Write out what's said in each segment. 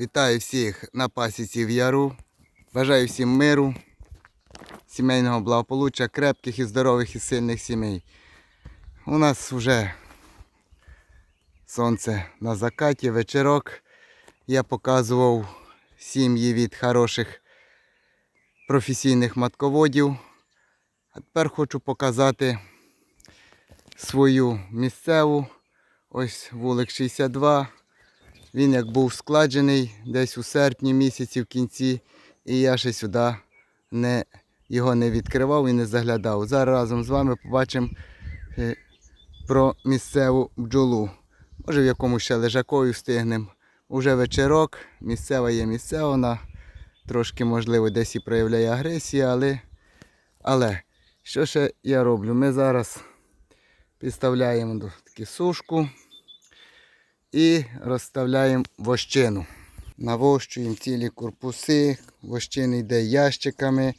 Вітаю всіх на пасіці в Яру. Бажаю всім миру, сімейного благополуччя, крепких і здорових і сильних сімей. У нас вже сонце на закаті, вечірок. Я показував сім'ї від хороших професійних матководів. А тепер хочу показати свою місцеву. Ось вулик 62. Він як був складений десь у серпні місяці в кінці, і я ще сюди не, його не відкривав і не заглядав. Зараз разом з вами побачимо е, про місцеву бджолу. Може в якомусь ще лежакові встигнемо. Уже вечірок, місцева є місцева, вона трошки, можливо, десь і проявляє агресію, але, але що ще я роблю? Ми зараз підставляємо таку сушку і розставляємо вощину. Навощуємо цілі корпуси, вощини йде ящиками.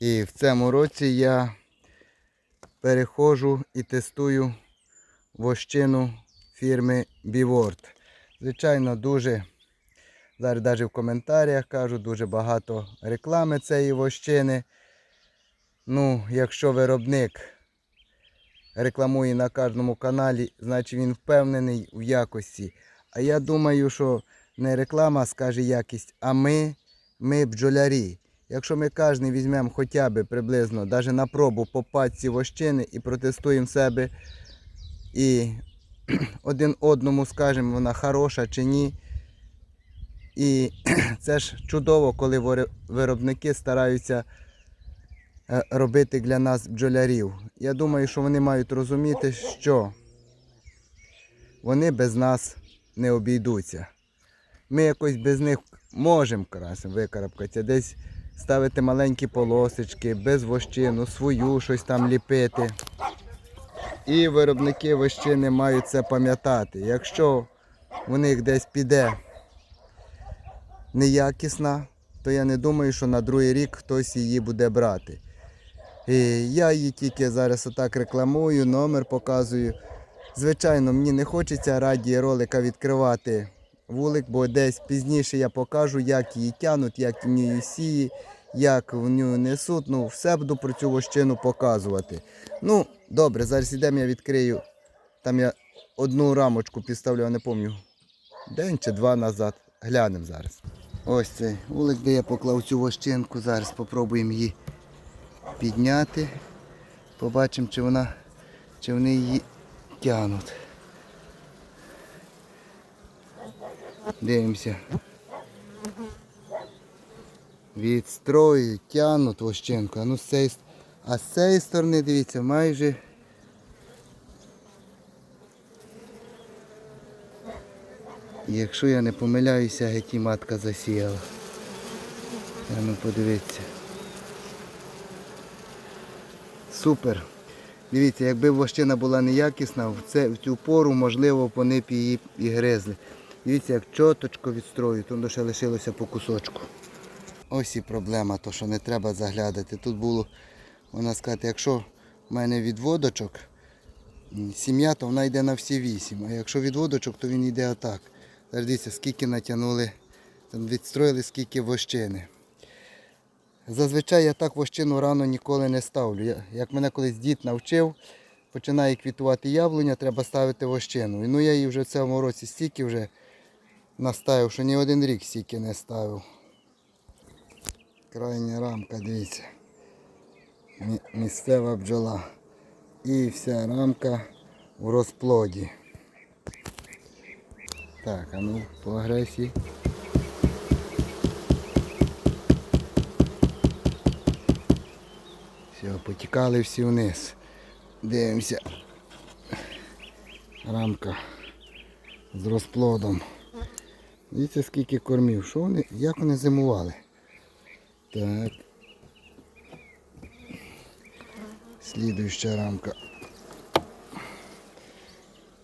І в цьому році я переходжу і тестую вощину фірми Біворд. Звичайно, дуже, зараз навіть в коментарях кажу, дуже багато реклами цієї вощини. Ну, якщо виробник рекламує на кожному каналі, значить він впевнений в якості. А я думаю, що не реклама скаже якість, а ми, ми бджолярі. Якщо ми кожен візьмемо хоча б приблизно, навіть на пробу по пачці вощини і протестуємо себе і один одному скажемо, вона хороша чи ні. І це ж чудово, коли виробники стараються робити для нас бджолярів. Я думаю, що вони мають розуміти, що вони без нас не обійдуться. Ми якось без них можемо викарабкатися, десь ставити маленькі полосочки, без вощину, свою щось там ліпити. І виробники вощини мають це пам'ятати. Якщо в них десь піде неякісна, то я не думаю, що на другий рік хтось її буде брати. І я її тільки зараз отак рекламую, номер показую. Звичайно, мені не хочеться раді ролика відкривати вулик, бо десь пізніше я покажу, як її тянуть, як в ній сії, як в нього несуть. Ну, все буду про цю вощину показувати. Ну, добре, зараз ідемо, я відкрию. Там я одну рамочку підставлю, я не пам'ятаю, день чи два назад. Глянемо зараз. Ось цей вулик, де я поклав цю вощинку. Зараз спробуємо її підняти. Побачимо, чи вона, чи вони її тягнуть. Дивимося. Відстроюють, тягнуть вощинку. А, ну, з цієї, а з цієї сторони, дивіться, майже. Якщо я не помиляюся, геть матка засіяла. А ну подивіться. Супер. Дивіться, якби вощина була неякісна, в, це, в цю пору, можливо, вони б її і гризли. Дивіться, як чоточко відстроюють, тут ще лишилося по кусочку. Ось і проблема, то що не треба заглядати. Тут було, вона сказати, якщо в мене відводочок, сім'я, то вона йде на всі вісім. А якщо відводочок, то він йде отак. Дивіться, скільки натягнули, відстроїли, скільки вощини. Зазвичай я так вощину рано ніколи не ставлю. Як мене колись дід навчив, починає квітувати яблуня, треба ставити вощину. Ну я її вже в цьому році стільки вже наставив, що ні один рік стільки не ставив. Крайня рамка, дивіться. Місцева бджола. І вся рамка в розплоді. Так, а ну по агресії. Все, потікали всі вниз. Дивимося. Рамка з розплодом. Дивіться скільки кормів. Що вони, як вони зимували? Так. Слідуюча рамка.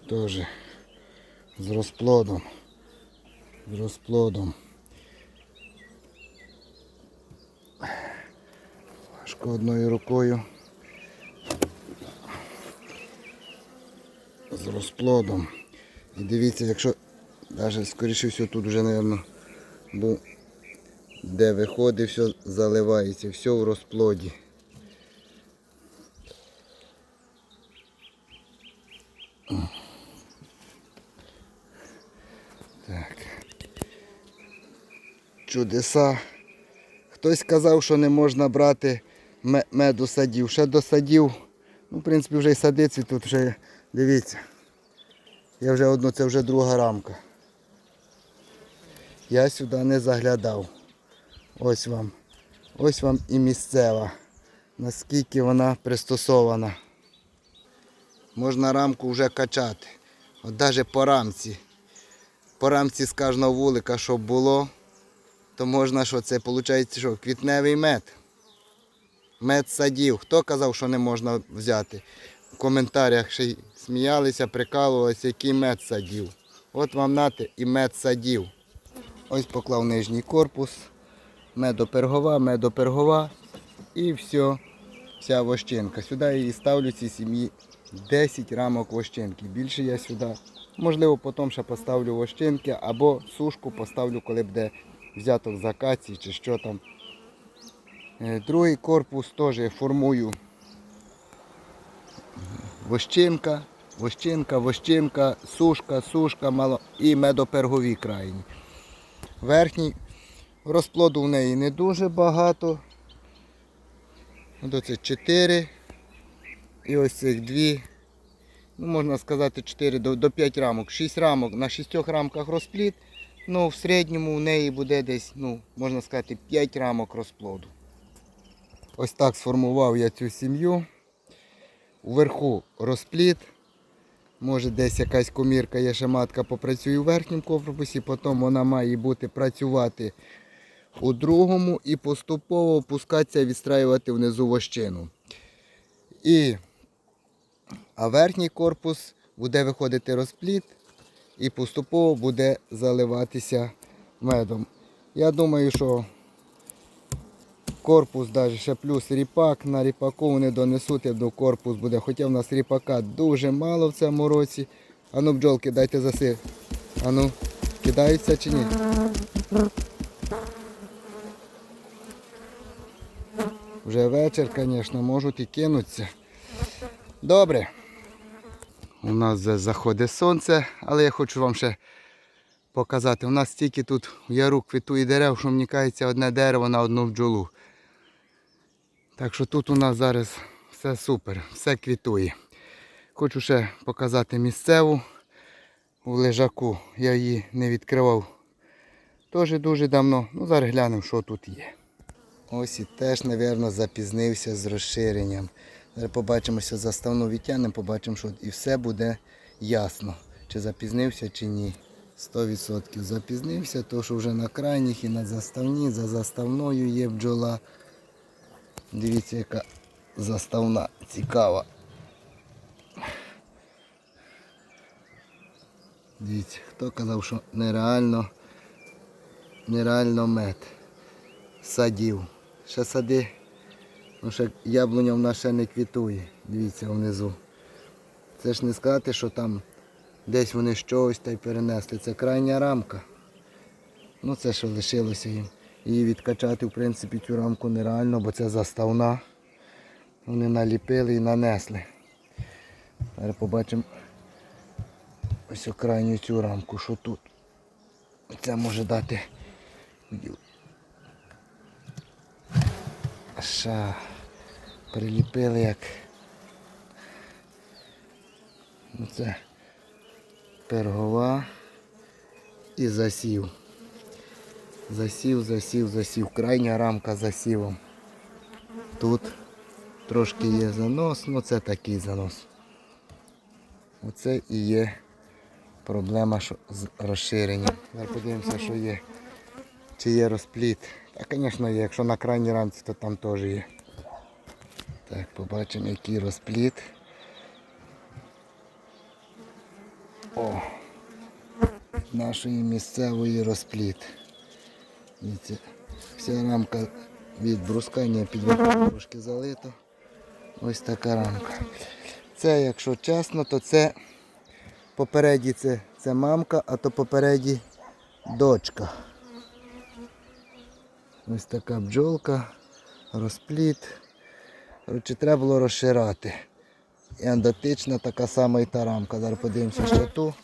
Теж з розплодом. З розплодом. Важко одною рукою. З розплодом. І дивіться, якщо Навіть скоріше всього тут вже, мабуть, бо де виходить, все заливається, все в розплоді. Так. Чудеса. Хтось сказав, що не можна брати меду садів. Ще досадів. Ну, в принципі, вже й садиці тут вже, дивіться. Я вже одну, це вже друга рамка. Я сюди не заглядав. Ось вам. Ось вам і місцева. Наскільки вона пристосована. Можна рамку вже качати. От навіть по рамці. По рамці з кожного вулика, щоб було, то можна, що це виходить, що квітневий мед. Мед садів. Хто казав, що не можна взяти? В коментарях ще сміялися, прикалувалися, який мед садів. От вам нате і мед садів. Ось поклав нижній корпус, медопергова, медопергова і все, вся вощинка. Сюди її ставлю цій сім'ї 10 рамок вощинки. Більше я сюди. Можливо, потім ще поставлю вощинки або сушку поставлю, коли буде взяток з акації чи що там. Е, Другий корпус теж формую вощинка, вощинка, вощинка, сушка, сушка мало і медопергові крайні. Верхній розплоду в неї не дуже багато. Це 4 і ось цих дві. Ну, можна сказати 4 до, до 5 рамок. 6 рамок на 6 рамках розплід. Ну, в середньому в неї буде десь, ну, можна сказати, 5 рамок розплоду. Ось так сформував я цю сім'ю. Вверху розплід. Може десь якась комірка є ще матка попрацює у верхньому корпусі, потім вона має бути працювати у другому і поступово опускатися і відстраювати внизу вощину. І, а верхній корпус буде виходити розплід і поступово буде заливатися медом. Я думаю, що корпус навіть ще плюс ріпак. На ріпаку вони донесуть, до корпус буде. Хоча в нас ріпака дуже мало в цьому році. Ану, бджолки, дайте засив. Ану, кидаються чи ні? Вже вечір, звісно, можуть і кинутися. Добре. У нас заходить сонце, але я хочу вам ще показати. У нас стільки тут яру квітує дерев, що мені кається одне дерево на одну бджолу. Так що тут у нас зараз все супер, все квітує. Хочу ще показати місцеву у лежаку. Я її не відкривав теж дуже давно. Ну зараз глянемо, що тут є. Ось і теж, мабуть, запізнився з розширенням. Зараз побачимося заставну відтягнемо, побачимо, що і все буде ясно, чи запізнився, чи ні. 100% запізнився, то що вже на крайніх і на заставні, за заставною є бджола. Дивіться, яка заставна цікава. Дивіться, хто казав, що нереально, нереально мед садів. Ще сади, ну ще яблуня в нас ще не квітує. Дивіться внизу. Це ж не сказати, що там десь вони щось та й перенесли. Це крайня рамка. Ну це що лишилося їм. Її відкачати в принципі цю рамку нереально, бо це заставна. Вони наліпили і нанесли. Зараз побачимо ось крайню цю рамку, що тут. Це може дати. Ша. Приліпили як. Ну, Це пергова і засів. Засів, засів, засів. Крайня рамка засівом. Тут трошки є занос, ну це такий занос. Оце і є проблема з розширенням. Зараз подивимося, що є. Чи є розпліт. Та, звісно, є. Якщо на крайній рамці, то там теж є. Так, побачимо, який розпліт. О! Нашої місцевої розпліт. Дивіться, вся рамка від брускання під трошки залито. Ось така рамка. Це, якщо чесно, то це Попереді це, це мамка, а то попереді дочка. Ось така бджолка, розпліт. Коротше, треба було розширати. І ендотична така сама і та рамка. Зараз подивимося ще ту.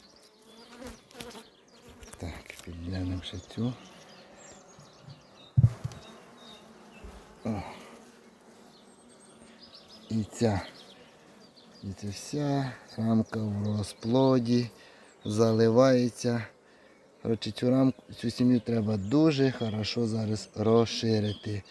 Так, підглянемо ще цю. І ця вся рамка в розплоді, заливається. Коротше, цю рамку, цю сім'ю треба дуже хорошо зараз розширити.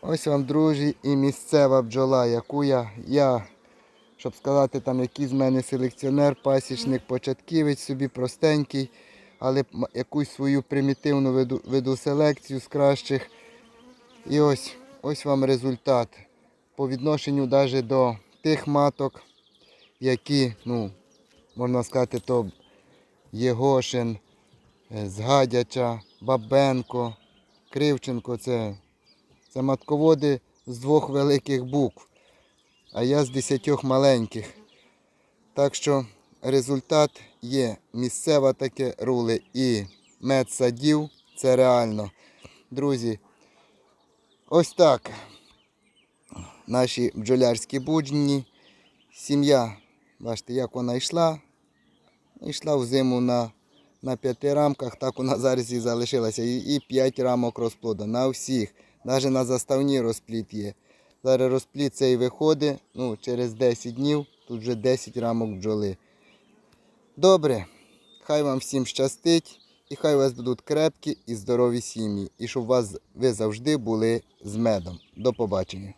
Ось вам, друзі, і місцева бджола, яку я, я, щоб сказати, там який з мене селекціонер, пасічник, початківець собі простенький, але якусь свою примітивну веду, веду селекцію з кращих. І ось, ось вам результат. По відношенню навіть до тих маток, які, ну, можна сказати, то Єгошин, е, Згадяча, Бабенко, Кривченко це це матководи з двох великих букв, а я з десятьох маленьких. Так що результат є. Місцева таке рули і мед садів. Це реально. Друзі, ось так. Наші бджолярські будні. Сім'я, бачите, як вона йшла. Йшла в зиму на, на п'яти рамках, так вона зараз і залишилася. І, і п'ять рамок розплоду на всіх. Навіть на заставні розпліт є. Зараз розпліт цей виходить ну, через 10 днів, тут вже 10 рамок бджоли. Добре, хай вам всім щастить і хай у вас будуть крепкі і здорові сім'ї. І щоб ви завжди були з медом. До побачення.